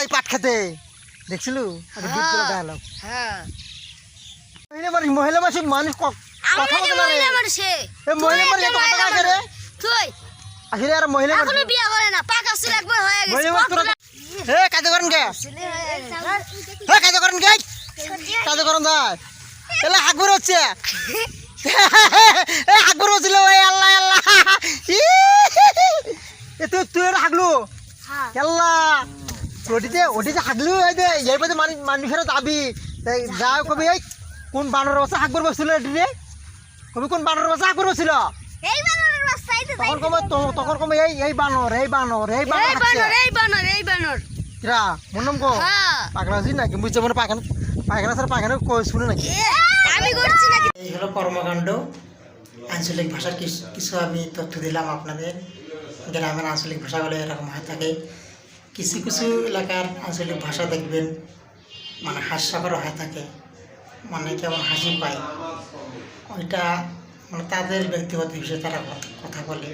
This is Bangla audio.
পাড়ায় পাট খেতে। দেখছিলু? আগে হ্যাঁ। মহিলা মানুষ মানুষ কথা আমরা কি বলে না রে মহিলা মানুষে এ মহিলা মানুষ কথা কাকে রে। তুই। আসলে আর মহিলা এখনও বিয়া করে না পাকা ছিল একবার হয়ে গেছে। মহিলা মানুষ তোরা হে কাজে করেন কে কাজে করেন কে কাজে করেন যায় এলা হাকবর হচ্ছে এ হাকবর হচ্ছিল ওই আল্লাহ আল্লাহ! এ তুই তুই হাগলু? হ্যাঁ। ওটিতে ওটিতে হাগলু এই দে এই পথে মানুষ মানুষের দাবি। যা কবি এই কোন বানর বাসা হাকবর বসছিল এটি কবি কোন বানর বাসা হাকবর বসছিল এই বানরের রাস্তায় তো তখন কবে তখন কবে এই এই বানর এই বানর এই বানর এই। বানর এই বানর এই বানর কিরা মোর নাম কো? পাগলা আছিস নাকি? বুঝছে মানে পায়খানা পায়খানা স্যার পায়খানা কই শুনে নাকি? আমি করছি নাকি? এই হলো কর্মকাণ্ড আঞ্চলিক ভাষার কিছু কিছু আমি তথ্য দিলাম আপনাদের গ্রামের আঞ্চলিক ভাষাগুলো এরকম হয়ে থাকে। কিছু কিছু এলাকার আঞ্চলিক ভাষা দেখবেন মানে হাস্যকর হয়ে থাকে মানে কেমন হাসি পায়। ওইটা মানে তাদের ব্যক্তিগত হিসেবে তারা কথা- কথা বলে।